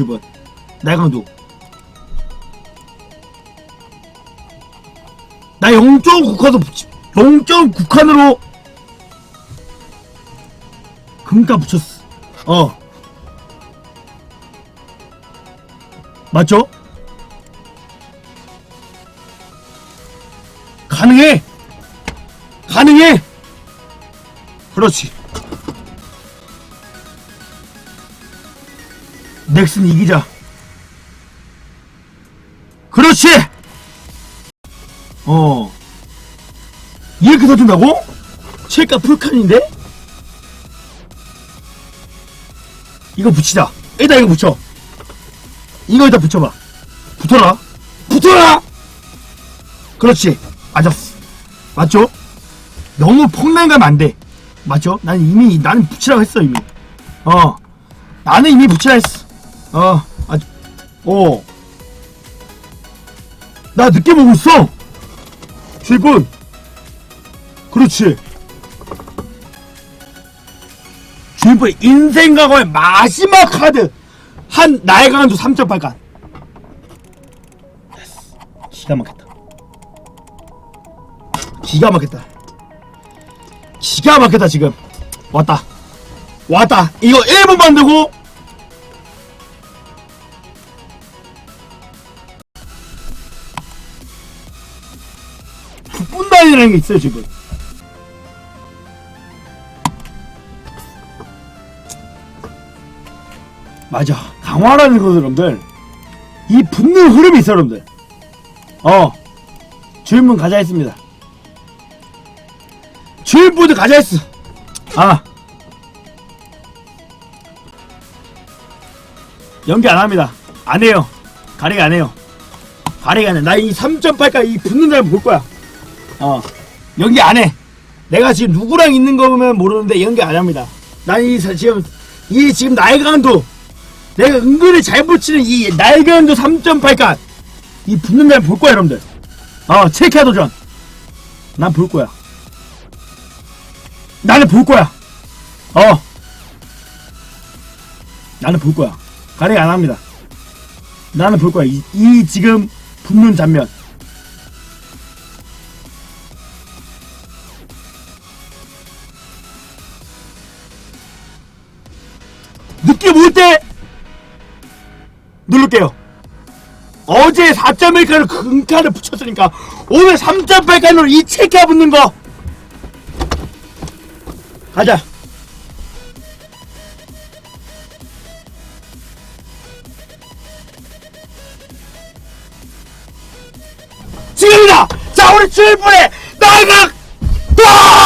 주번. 나이강도 나 0.9칸도 0.9칸으로 금가 붙였어. 어. 맞죠? 가능해. 가능해. 그렇지 넥슨 이기자. 그렇지! 어. 이렇게 터진다고? 체가 풀칸인데? 이거 붙이자. 에다 이거 붙여. 이거 에다 붙여봐. 붙어라. 붙어라! 그렇지. 맞았어. 맞죠? 너무 펑난 가면 안 돼. 맞죠? 난 이미 나는 붙이라고 했어 이미. 어. 나는 이미 붙이라 했어 어 아주 어. 나 늦게 보고 있어. 실군 그렇지. 주인분의 인생 과거의 마지막 카드. 한 나의 강한도 3.8간. 기가 막혔다. 기가 막혔다. 기가 막혔다 지금. 왔다. 왔다. 이거 1분 만들고 분단이라는 게 있어요 지금. 맞아. 강화라는 것은 여러분들. 이 붙는 흐름이 있어요 여러분들. 어. 주인분 가자 했습니다. 주인분도 가자 했어. 아. 연기 안 합니다. 안 해요. 가리가 안 해요. 가리가 안해. 나 이 3.8까지 이 붙는 날볼 거야 어 연기 안 해. 내가 지금 누구랑 있는 거면 모르는데 연기 안 합니다. 난 이 지금 이 지금 나의 강도 내가 은근히 잘 붙이는 이 나의 강도 3.8간 이 붙는 날 볼 거야 여러분들. 어 체크해 도전. 난 볼 거야. 나는 볼 거야. 어. 나는 볼 거야. 가리 안 합니다. 나는 볼 거야. 이, 이 지금 붙는 장면 느낌 올 때 누를게요. 어제 4.1칸을 금칸을 붙였으니까 오늘 3.8칸으로 이 체크가 붙는 거 가자. 지금이다. 자 우리 7분에 나가. 와!